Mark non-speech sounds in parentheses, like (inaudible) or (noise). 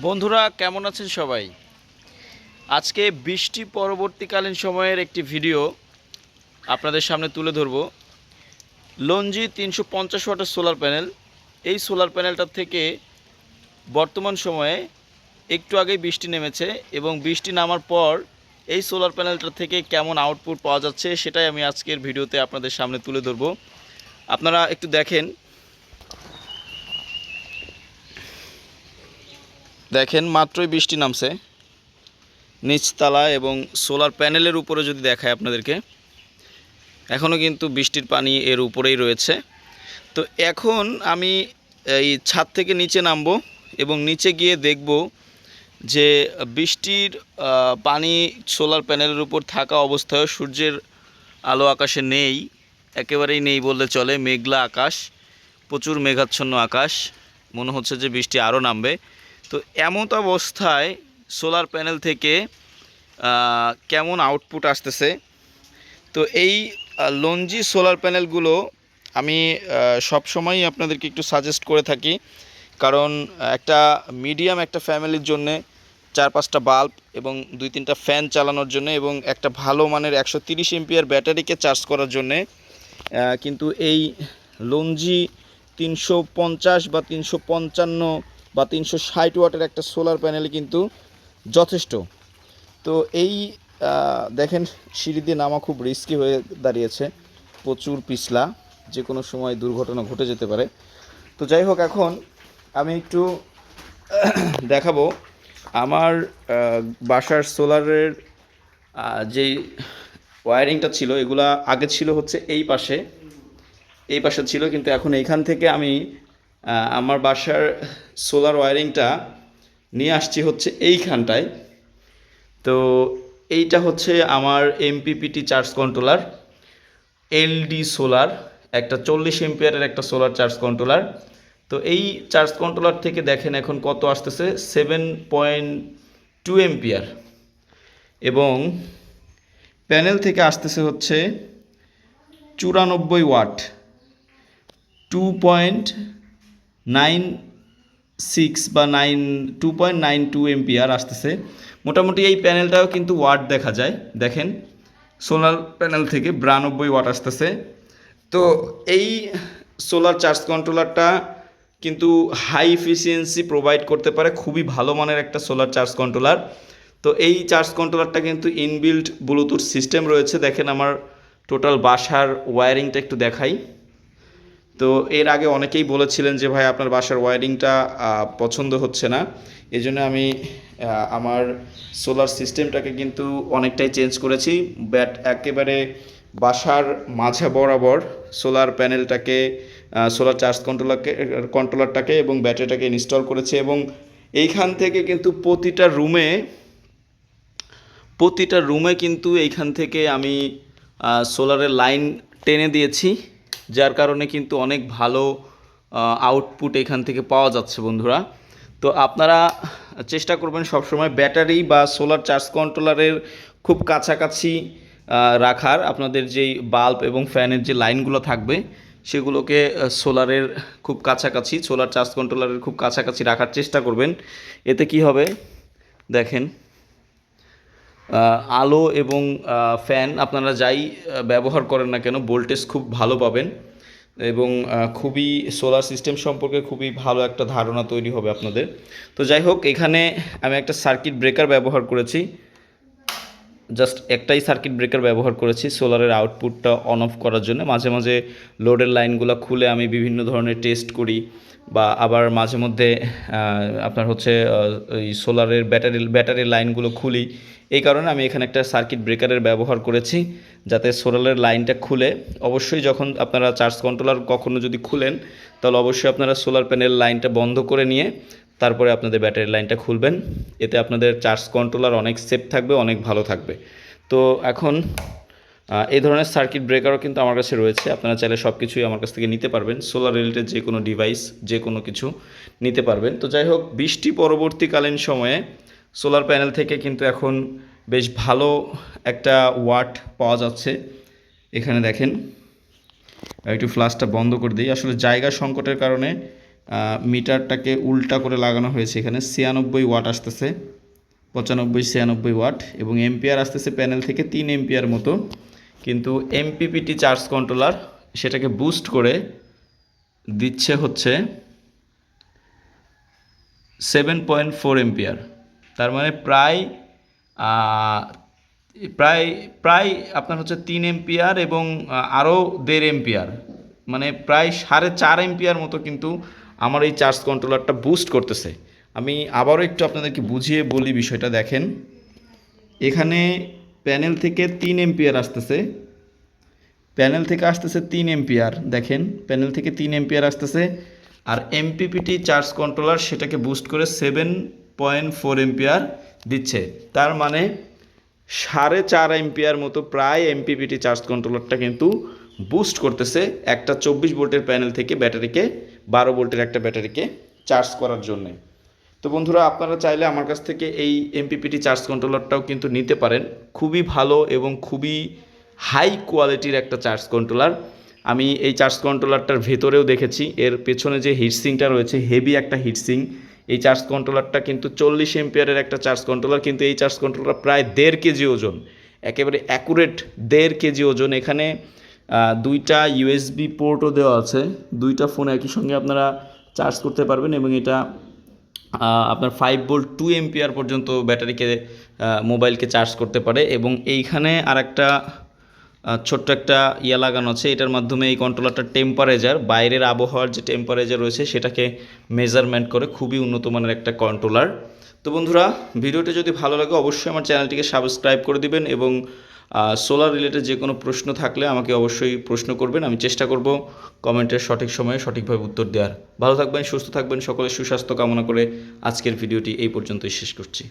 বন্ধুরা, কেমন আছেন সবাই? আজকে বৃষ্টি পরবর্তীকালীন সময়ের একটি ভিডিও আপনাদের সামনে তুলে ধরব। লঞ্জি তিনশো পঞ্চাশ ওয়াটের সোলার প্যানেল এই সোলার প্যানেলটার থেকে বর্তমান সময়ে একটু আগেই বৃষ্টি নেমেছে এবং বৃষ্টি নামার পর এই সোলার প্যানেলটার থেকে কেমন আউটপুট পাওয়া যাচ্ছে সেটাই আমি আজকের ভিডিওতে আপনাদের সামনে তুলে ধরব। আপনারা একটু দেখেন দেখেন মাত্রই বৃষ্টি নামছে। নিচতলা এবং সোলার প্যানেলের উপরে যদি দেখায় আপনাদেরকে এখনও কিন্তু বৃষ্টির পানি এর উপরেই রয়েছে। তো এখন আমি এই ছাদ থেকে নিচে নামবো এবং নিচে গিয়ে দেখব যে বৃষ্টির পানি সোলার প্যানেলের উপর থাকা অবস্থায় সূর্যের আলো আকাশে নেই, একেবারেই নেই বললে চলে। মেঘলা আকাশ, প্রচুর মেঘাচ্ছন্ন আকাশ। মনে হচ্ছে যে বৃষ্টি আরও নামবে। তো এমত অবস্থায় সোলার প্যানেল থেকে কেমন আউটপুট আসতেছে? তো এই লঞ্জি সোলার প্যানেলগুলো আমি সব সময়ই আপনাদেরকে একটু সাজেস্ট করে থাকি। কারণ একটা মিডিয়াম একটা ফ্যামিলির জন্য চার পাঁচটা বাল্ব এবং দুই তিনটা ফ্যান চালানোর জন্য এবং একটা ভালো মানের একশো তিরিশ এমপিআর ব্যাটারিকে চার্জ করার জন্যে কিন্তু এই লঞ্জি তিনশো পঞ্চাশ বা তিনশো পঞ্চান্ন বা তিনশো ষাট ওয়াটের একটা সোলার প্যানেল কিন্তু যথেষ্ট। তো এই দেখেন সিঁড়ি দিয়ে নামা খুব রিস্কি হয়ে দাঁড়িয়েছে। প্রচুর পিছলা যে কোনো সময় দুর্ঘটনা ঘটে যেতে পারে। তো যাই হোক, এখন আমি একটু (clears throat) দেখাবো আমার বাসার সোলারের যেই ওয়ারিংটা ছিল, এগুলা আগে ছিল হচ্ছে এই পাশে। এই পাশে ছিল, কিন্তু এখন এইখান থেকে আমি আমার বাসার সোলার ওয়ারিংটা নিয়ে আসছি হচ্ছে এইখানটায়। তো এইটা হচ্ছে আমার MPPT charge controller, LD solar, একটা চল্লিশ এম্পিয়ারের একটা সোলার চার্জ কন্ট্রোলার। তো এই চার্জ কন্ট্রোলার থেকে দেখেন এখন কত আসতেছে? Seven point two ampere. এবং প্যানেল থেকে আসতেছে হচ্ছে চুরানব্বই watt, two point nine six বা nine, two point nine two ampere আসতেছে। মোটামুটি এই প্যানেলটাও কিন্তু ওয়াট দেখা যায়, দেখেন। সোলার প্যানেল থেকে বিরানব্বই ওয়াট আসতেছে। তো এই সোলার চার্জ কন্ট্রোলারটা কিন্তু হাই এফিসিয়েন্সি প্রোভাইড করতে পারে, খুবই ভালো মানের একটা সোলার চার্জ কন্ট্রোলার। তো এই চার্জ কন্ট্রোলারটা কিন্তু ইনবিল্ট ব্লুটুথ সিস্টেম রয়েছে। দেখেন আমার টোটাল বাসার ওয়্যারিংটা একটু দেখাই। তো এর আগে অনেকেই বলেছিলেন যে, ভাই, আপনার বাসার ওয়্যারিংটা পছন্দ হচ্ছে না। এই জন্য আমি আমার সোলার সিস্টেমটাকে কিন্তু অনেকটাই চেঞ্জ করেছি। ব্যাট একেবারে বাসার মাঝে বরাবর সোলার প্যানেলটাকে সোলার চার্জ কন্ট্রোলারকে, কন্ট্রোলারটাকে এবং ব্যাটারিটাকে ইনস্টল করেছি এবং এইখান থেকে কিন্তু প্রতিটা রুমে প্রতিটা রুমে কিন্তু এইখান থেকে আমি সোলারের লাইন টেনে দিয়েছি। যার কারণে কিন্তু অনেক ভালো আউটপুট এখান থেকে পাওয়া যাচ্ছে বন্ধুরা। তো আপনারা চেষ্টা করবেন সবসময় ব্যাটারি বা সোলার চার্জ কন্ট্রোলারের খুব কাছাকাছি রাখার। আপনাদের যেই বাল্ব এবং ফ্যানের যে লাইনগুলো থাকবে, সেগুলোকে সোলারের খুব কাছাকাছি সোলার চার্জ কন্ট্রোলারের খুব কাছাকাছি রাখার চেষ্টা করবেন। এতে কি হবে? দেখেন। আলো এবং ফ্যান আপনারা যাই ব্যবহার করেন না কেন, ভোল্টেজ খুব ভালো পাবেন এবং খুবই সোলার সিস্টেম সম্পর্কে খুবই ভালো একটা ধারণা তৈরি হবে আপনাদের। তো যাই হোক, এখানে আমি একটা সার্কিট ব্রেকার ব্যবহার করেছি। জাস্ট একটাই সার্কিট ব্রেকার ব্যবহার করেছি সোলারের আউটপুটটা অন অফ করার জন্য। মাঝে মাঝে লোডের লাইনগুলো খুলে আমি বিভিন্ন ধরনের টেস্ট করি বা আবার মাঝে মধ্যে আপনার হচ্ছে ওই সোলারের ব্যাটারি ব্যাটারির লাইনগুলো খুলি। এই কারণে আমি এখানে একটা সার্কিট ব্রেকারের ব্যবহার করেছি, যাতে সোলারের লাইনটা খুলে। অবশ্যই যখন আপনারা চার্জ কন্ট্রোলার কখনো যদি খুলেন, তাহলে অবশ্যই আপনারা সোলার প্যানেল লাইনটা বন্ধ করে নিয়ে, তারপরে আপনাদের ব্যাটারি লাইনটা খুলবেন। এতে আপনাদের চার্জ কন্ট্রোলার অনেক সেফ থাকবে, অনেক ভালো থাকবে। তো এখন এই ধরনের সার্কিট ব্রেকারও কিন্তু আমার কাছে রয়েছে। আপনারা চাইলে সব কিছুই আমার কাছ থেকে নিতে পারবেন। সোলার রিলেটেড যে কোনো ডিভাইস যে কোনো কিছু নিতে পারবেন। তো যাই হোক, বৃষ্টি পরবর্তীকালীন সময়ে সোলার প্যানেল থেকে কিন্তু এখন বেশ ভালো একটা ওয়াট পাওয়া যাচ্ছে। এখানে দেখেন, একটু ফ্লাশটা বন্ধ করে দিই। আসলে জায়গা সংকটের কারণে মিটারটাকে উল্টা করে লাগানো হয়েছে এখানে। ছিয়ানব্বই ওয়াট আসতেছে, পঁচানব্বই, ছিয়ানব্বই ওয়াট এবং এম্পিয়ার আসতেছে প্যানেল থেকে তিন এম্পিয়ার মতো। কিন্তু এমপিপিটি চার্জ কন্ট্রোলার সেটাকে বুস্ট করে দিচ্ছে হচ্ছে সেভেন পয়েন্ট ফোর এম্পিয়ার তার মানে প্রায় প্রায় প্রায় আপনার হচ্ছে তিন এম্পিয়ার এবং আরও দেড় এম্পিয়ার। মানে প্রায় সাড়ে চার এম্পিয়ার মতো কিন্তু আমার এই চার্জ কন্ট্রোলারটা বুস্ট করতেছে। আমি আবারও একটু আপনাদেরকে বুঝিয়ে বলি বিষয়টা, দেখেন। এখানে প্যানেল থেকে তিন এম্পিয়ার আসতেছে। প্যানেল থেকে আসতেছে তিন এম্পিয়ার, দেখেন। প্যানেল থেকে তিন এম্পিয়ার আসতেছে। আর এমপিপিটি চার্জ কন্ট্রোলার সেটাকে বুস্ট করে সেভেন পয়েন্ট ফোর এম্পিয়ার দিচ্ছে। তার মানে সাড়ে চার এম্পিয়ার মতো প্রায় এমপিপিটি চার্জ কন্ট্রোলারটা কিন্তু বুস্ট করতেছে একটা চব্বিশ ভোল্টের প্যানেল থেকে ব্যাটারিকে, বারো ভোল্টের একটা ব্যাটারিকে চার্জ করার জন্যে। তো বন্ধুরা, আপনারা চাইলে আমার কাছ থেকে এই এমপিপিটি চার্জ কন্ট্রোলারটাও কিন্তু নিতে পারেন। খুবই ভালো এবং খুবই হাই কোয়ালিটির একটা চার্জ কন্ট্রোলার আমি এই চার্জ কন্ট্রোলারটার ভেতরেও দেখেছি, এর পেছনে যে হিটসিংটা রয়েছে হেভি একটা হিটসিং এই চার্জ কন্ট্রোলারটা কিন্তু চল্লিশ এম্পিয়ারের একটা চার্জ কন্ট্রোলার কিন্তু এই চার্জ কন্ট্রোলার প্রায় দেড় কেজি ওজন, একেবারে অ্যাকুরেট দেড় কেজি ওজন। এখানে দুইটা ইউএসবি পোর্টও দেওয়া আছে, দুইটা ফোন একই সঙ্গে আপনারা চার্জ করতে পারবেন এবং এটা আপনার ফাইভ ভোল্ট টু এম্পিয়ার পর্যন্ত ব্যাটারিকে মোবাইলকে চার্জ করতে পারে। এবং এইখানে আর একটা ছোট্ট একটা ইয়া লাগানো আছে। এটার মাধ্যমে এই কন্ট্রোলারটা টেম্পারেচার বাইরের আবহাওয়ার যে টেম্পারেচার রয়েছে, সেটাকে মেজারমেন্ট করে খুবই উন্নত মানের একটা কন্ট্রোলার তো বন্ধুরা, ভিডিওটি যদি ভালো লাগে, অবশ্যই আমার চ্যানেলটিকে সাবস্ক্রাইব করে দিবেন এবং সোলার রিলেটেড যে কোনো প্রশ্ন থাকলে আমাকে অবশ্যই প্রশ্ন করবেন। আমি চেষ্টা করব কমেন্টের সঠিক সময়ে সঠিকভাবে উত্তর দেওয়ার। ভালো থাকবেন, সুস্থ থাকবেন, সকলের সুস্বাস্থ্য কামনা করে আজকের ভিডিওটি এই পর্যন্তই শেষ করছি।